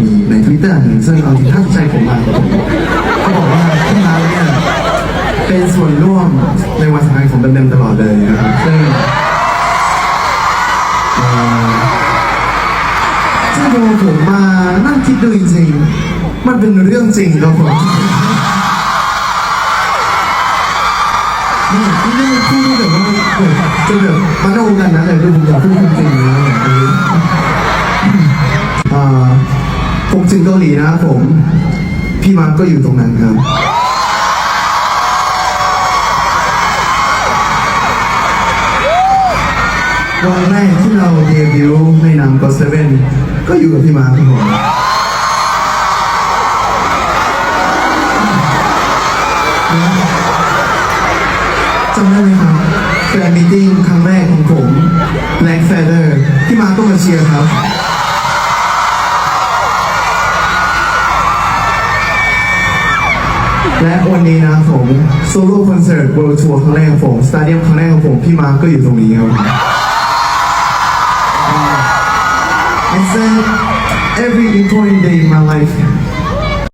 มีใน Twitter อันหนึ่งซึ่งเอาจริงถ้าใจผมมากผมเขาบอกว่าพี่มาร์คเนี่ยเป็นส่วนร่วมในวันสำคัญของเดมๆตลอดเลยนะครับซึ่งเอ่อซึ่งพอผมมานั่งคิดดูจริงๆมันเป็นเรื่องจริงครับผมนี่นี่ไม่พูดแบบว่าแบบจะแบบมาโนกันนะแต่คือผมอยากพูดจริงๆ ถึงเกาหลีนะครับผม พี่มาร์คก็อยู่ตรงนั้นครับ วันแรกที่เราเดบิวต์ในนามก็เซเว่นก็อยู่กับพี่มาร์คครับผมจำได้ไหมครับแฟนมิทติ้งครั้งแรกของผม Black Feather พี่มาร์คก็มาเชียร์ครับ และวันนี้นะผมโซโล่คอนเสิร์ตเวิร์ทัวร์ครั้งแรกของผมสตาเดียมครั้งแรกของผมพี่มาร์กก็อยู่ตรงนี้ครับ I said every important day in my life